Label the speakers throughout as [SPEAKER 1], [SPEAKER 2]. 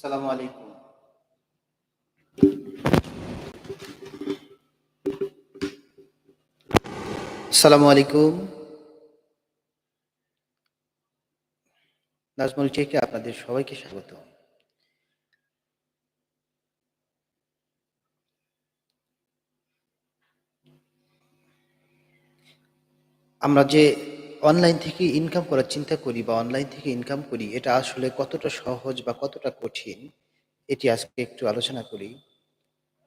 [SPEAKER 1] আসসালামু আলাইকুম। আসসালামু আলাইকুম। নাজমুল টেকে আপনাদের সবাইকে স্বাগত। আমরা যে অনলাইন থেকে ইনকাম করার চিন্তা করি বা অনলাইন থেকে ইনকাম করি, এটা আসলে কতটা সহজ বা কতটা কঠিন, এটি আজকে একটু আলোচনা করি।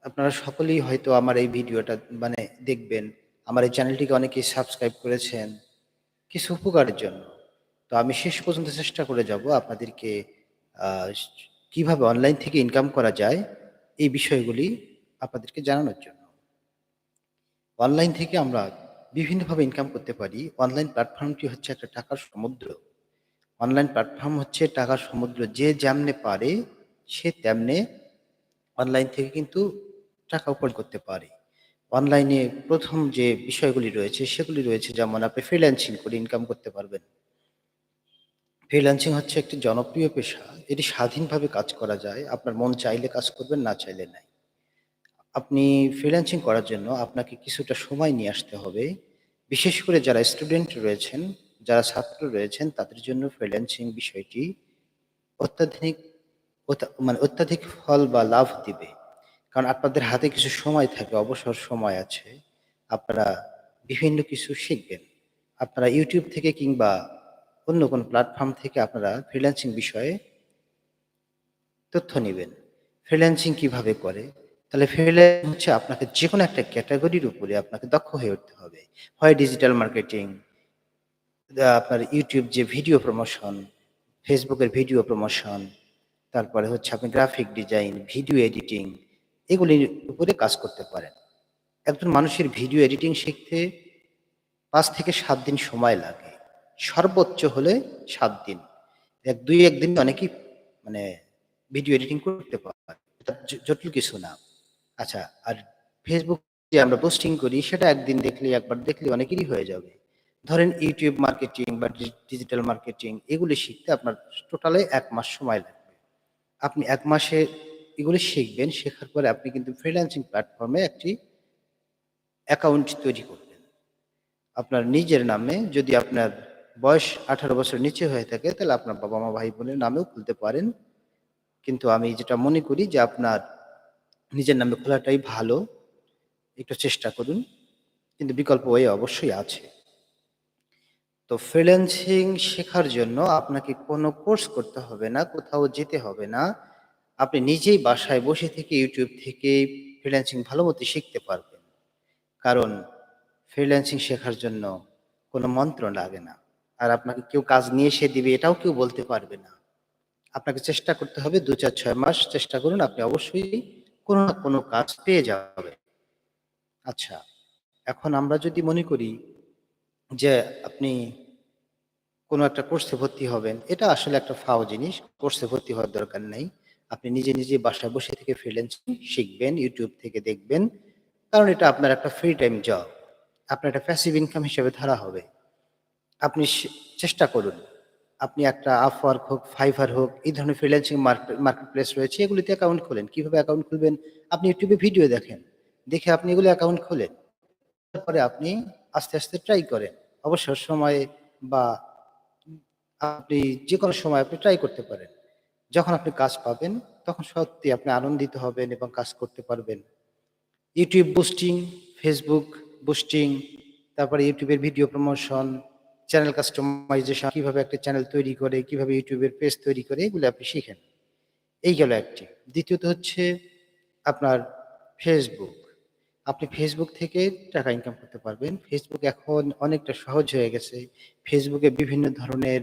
[SPEAKER 1] আপনারা সকলেই হয়তো আমার এই ভিডিওটা মানে দেখবেন, আমার এই চ্যানেলটিকে অনেকেই সাবস্ক্রাইব করেছেন। কিছু উপকারের জন্য। তো আমি শেষ পর্যন্ত চেষ্টা করে যাব আপনাদেরকে কীভাবে অনলাইন থেকে ইনকাম করা যায়, এই বিষয়গুলি আপনাদেরকে জানানোর জন্য। অনলাইন থেকে আমরা বিভিন্নভাবে ইনকাম করতে পারি। অনলাইন প্ল্যাটফর্মটি হচ্ছে একটা টাকার সমুদ্র। অনলাইন প্ল্যাটফর্ম হচ্ছে টাকার সমুদ্র। যে যেমনে পারে, সে তেমনে অনলাইন থেকে কিন্তু টাকা উপার্জন করতে পারে। অনলাইনে প্রথম যে বিষয়গুলি রয়েছে, সেগুলি রয়েছে যেমন আপনি ফ্রিল্যান্সিং করে ইনকাম করতে পারবেন। ফ্রিল্যান্সিং হচ্ছে একটি জনপ্রিয় পেশা। এটি স্বাধীনভাবে কাজ করা যায়। আপনার মন চাইলে কাজ করবেন, না চাইলে নাই। আপনি ফ্রিল্যান্সিং করার জন্য আপনাকে কিছুটা সময় নিয়ে আসতে হবে। বিশেষ করে যারা স্টুডেন্ট রয়েছেন, যারা ছাত্র রয়েছেন, তাদের জন্য ফ্রিল্যান্সিং বিষয়টি অত্যাধুনিক অত্যা- মানে অত্যাধিক ফল বা লাভ দিবে। কারণ আপনাদের হাতে কিছু সময় থাকে, অবসর সময় আছে, আপনারা বিভিন্ন কিছু শিখবেন। আপনারা ইউটিউব থেকে কিংবা অন্য কোনো প্ল্যাটফর্ম থেকে আপনারা ফ্রিল্যান্সিং বিষয়ে তথ্য নেবেন। ফ্রিল্যান্সিং কীভাবে করে? তাহলে ফ্রিল্যান্সিং হচ্ছে আপনাকে যে কোনো একটা ক্যাটাগরির উপরে আপনাকে দক্ষ হয়ে উঠতে হবে। হয় ডিজিটাল মার্কেটিং আপনার ইউটিউব যে ভিডিও প্রমোশন ফেসবুকের ভিডিও প্রমোশন তারপরে হচ্ছে আপনি গ্রাফিক ডিজাইন ভিডিও এডিটিং এগুলির উপরে কাজ করতে পারেন। একজন মানুষের ভিডিও এডিটিং শিখতে পাঁচ থেকে সাত দিন সময় লাগে। সর্বোচ্চ হলে সাত দিন। এক, দুই একদিন অনেকেই মানে ভিডিও এডিটিং করতে পারে। জটিল কিছু না। আচ্ছা আর ফেসবুক যে আমরা পোস্টিং করি, সেটা একদিন দেখলে, একবার দেখলে অনেকেরই হয়ে যাবে। ধরেন ইউটিউব মার্কেটিং বা ডিজিটাল মার্কেটিং এগুলি শিখতে আপনার টোটালে এক মাস সময় লাগবে। আপনি এক মাসে এগুলি শিখবেন, শেখার পরে আপনি কিন্তু ফ্রিল্যান্সিং প্ল্যাটফর্মে একটি অ্যাকাউন্ট তৈরি করবেন। আপনার নিজের নামে যদি আপনার বয়স আঠারো বছর নিচে হয়ে থাকে, তাহলে আপনার বাবা মা ভাই বোনের নামেও খুলতে পারেন। কিন্তু আমি যেটা মনে করি যে আপনার নিজের নামে খোলাটাই ভালো। একটু চেষ্টা করুন, কিন্তু বিকল্প ওয়ে অবশ্যই আছে। তো ফ্রিল্যান্সিং শেখার জন্য আপনাকে কোনো কোর্স করতে হবে না, কোথাও যেতে হবে না। আপনি নিজেই বাসায় বসে থেকে ইউটিউব থেকে ফ্রিল্যান্সিং ভালো মতো শিখতে পারবেন। কারণ ফ্রিল্যান্সিং শেখার জন্য কোনো মন্ত্র লাগে না। আর আপনাকে কেউ কাজ নিয়ে এসে দিবে, এটাও কেউ বলতে পারবে না। আপনাকে চেষ্টা করতে হবে দু চার ছয় মাস চেষ্টা করুন, আপনি অবশ্যই কোনো না কোনো কাজ পেয়ে যাবেন আচ্ছা এখন আমরা যদি মনে করি যে আপনি কোনো একটা কোর্সে ভর্তি হবেন, এটা আসলে একটা ফাও জিনিস, কোর্সে ভর্তি হওয়ার দরকার নেই। আপনি নিজে নিজে বাসায় বসে থেকে ফ্রিল্যান্সিং শিখবেন ইউটিউব থেকে দেখবেন, কারণ এটা আপনার একটা ফ্রি টাইম জব আপনার একটা প্যাসিভ ইনকাম হিসেবে ধরা হবে। আপনি চেষ্টা করুন। আপনি একটা আপওয়ার্ক হোক ফাইভার হোক, এই ধরনের ফ্রিল্যান্সিং মার্কেট প্লেস রয়েছে, এগুলিতে অ্যাকাউন্ট খোলেন। কীভাবে অ্যাকাউন্ট খুলবেন? আপনি ইউটিউবে ভিডিও দেখেন। দেখে আপনি এগুলো অ্যাকাউন্ট খোলেন। তারপরে আপনি আস্তে আস্তে ট্রাই করেন। অবসর সময়ে বা আপনি যে কোনো সময় আপনি ট্রাই করতে পারেন। যখন আপনি কাজ পাবেন, তখন সত্যি আপনি আনন্দিত হবেন এবং কাজ করতে পারবেন। ইউটিউব বুস্টিং ফেসবুক বুস্টিং তারপরে ইউটিউবের ভিডিও প্রমোশন চ্যানেল কাস্টমাইজেশন কীভাবে একটা চ্যানেল তৈরি করে, কীভাবে ইউটিউবের পেজ তৈরি করে, এগুলো আপনি শিখেন। এই গেল একটি। দ্বিতীয়ত হচ্ছে আপনার ফেসবুক আপনি ফেসবুক থেকে টাকা ইনকাম করতে পারবেন। ফেসবুক এখন অনেকটা সহজ হয়ে গেছে। ফেসবুকে বিভিন্ন ধরনের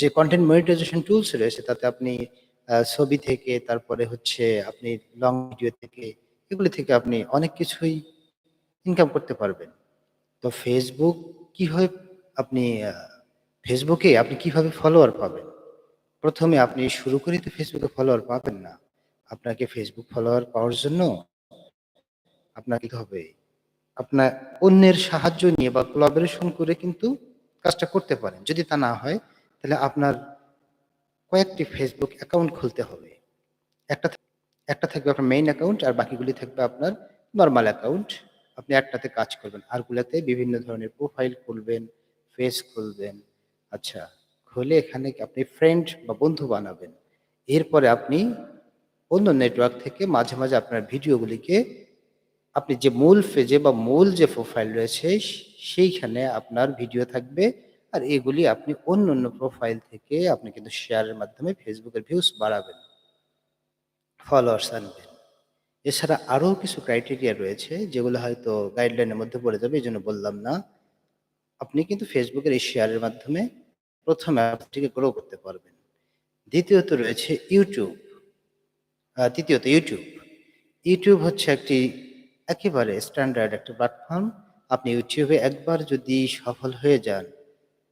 [SPEAKER 1] যে কন্টেন্ট মনিটাইজেশন টুলস রয়েছে, তাতে আপনি ছবি থেকে, তারপরে হচ্ছে আপনি লং ভিডিও থেকে, এগুলি থেকে আপনি অনেক কিছুই ইনকাম করতে পারবেন। তো ফেসবুক কীভাবে আপনি ফেসবুকে আপনি কীভাবে ফলোয়ার পাবেন প্রথমে আপনি শুরু করে তো ফেসবুকে ফলোয়ার পাবেন না আপনাকে ফেসবুক ফলোয়ার পাওয়ার জন্য আপনাকে হবে আপনার অন্যের সাহায্য নিয়ে বা কোলাবোরেশন করে কিন্তু কাজটা করতে পারেন যদি তা না হয় তাহলে আপনার কয়েকটি ফেসবুক অ্যাকাউন্ট খুলতে হবে। একটা একটা থাকবে আপনার মেইন অ্যাকাউন্ট আর বাকিগুলি থাকবে আপনার নর্মাল অ্যাকাউন্ট। আপনি একটাতে কাজ করবেন। আরগুলাতে বিভিন্ন ধরনের প্রোফাইল খুলবেন, পেজ খুলবেন। আচ্ছা, খুলে এখানে আপনি ফ্রেন্ড বা বন্ধু বানাবেন। এরপরে আপনি অন্য নেটওয়ার্ক থেকে মাঝে, মাঝে আপনার ভিডিওগুলিকে আপনি যে মূল পেজে বা মূল যে প্রোফাইল রয়েছে সেইখানে আপনার ভিডিও থাকবে। আর এগুলি আপনি অন্য অন্য প্রোফাইল থেকে আপনি কিন্তু শেয়ারের মাধ্যমে ফেসবুকের ভিউজ বাড়াবেন। ফলোয়ার্স আনবেন। এছাড়া আরও কিছু ক্রাইটেরিয়া রয়েছে যেগুলো হয়তো গাইডলাইনের মধ্যে পড়ে যাবে এই জন্য বললাম না। আপনি কিন্তু ফেসবুকের এই শেয়ারের মাধ্যমে ১ম এ অ্যাপটিকে গ্রো করতে পারবেন। দ্বিতীয়ত রয়েছে ইউটিউব তৃতীয়ত ইউটিউব ইউটিউব হচ্ছে একটি একেবারে স্ট্যান্ডার্ড একটা প্ল্যাটফর্ম। আপনি ইউটিউবে একবার যদি সফল হয়ে যান,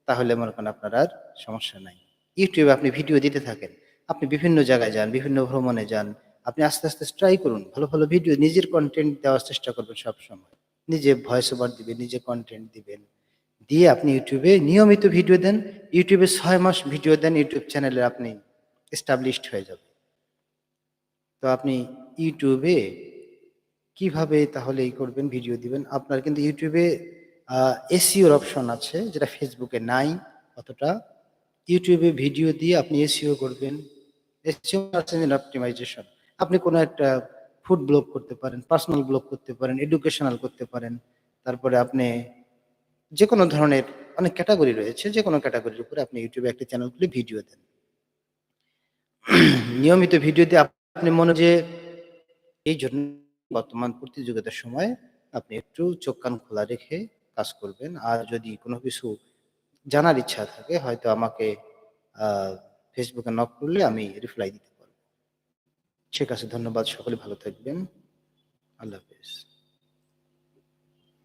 [SPEAKER 1] তাহলে মনে করেন আপনার আর সমস্যা নাই। ইউটিউবে আপনি ভিডিও দিতে থাকেন। আপনি বিভিন্ন জায়গায় যান, বিভিন্ন ভ্রমণে যান। আপনি আস্তে, আস্তে ট্রাই করুন। ভালো, ভালো ভিডিও নিজের কন্টেন্ট দেওয়ার চেষ্টা করবেন সবসময়। নিজে ভয়েস ওভার দিবেন, নিজে কন্টেন্ট দিবেন। দিয়ে আপনি ইউটিউবে নিয়মিত ভিডিও দেন। ইউটিউবে ছয় মাস ভিডিও দেন, ইউটিউব চ্যানেলে আপনি এস্টাবলিশড হয়ে যাবেন। তো আপনি ইউটিউবে কীভাবে তাহলে এই করবেন, ভিডিও দিবেন? আপনার কিন্তু ইউটিউবে এ আ SEO র অপশন আছে যেটা ফেসবুকে নাই অতটা। ইউটিউবে ভিডিও দিয়ে আপনি এসিও করবেন। Search engine optimisation. আপনি কোনো একটা ফুড ব্লগ করতে পারেন, পার্সোনাল ব্লগ করতে পারেন, এডুকেশনাল করতে পারেন। তারপরে আপনি যেকোনো ধরনের অনেক ক্যাটাগরি রয়েছে। যে কোনো ক্যাটাগরির উপরে আপনি ইউটিউবে একটা চ্যানেল খুলে ভিডিও দেন। নিয়মিত ভিডিও দিয়ে আপনি মনে যে এই জন্য বর্তমান প্রতিযোগিতার সময় আপনি একটু চোখ কান খোলা রেখে কাজ করবেন। আর যদি কোনো কিছু জানার ইচ্ছা থাকে, হয়তো আমাকে ফেসবুকে নক করলে আমি রিপ্লাই দিতে পারব। ঠিক আছে, ধন্যবাদ। সকলে ভালো থাকবেন। আল্লাহ হাফেজ।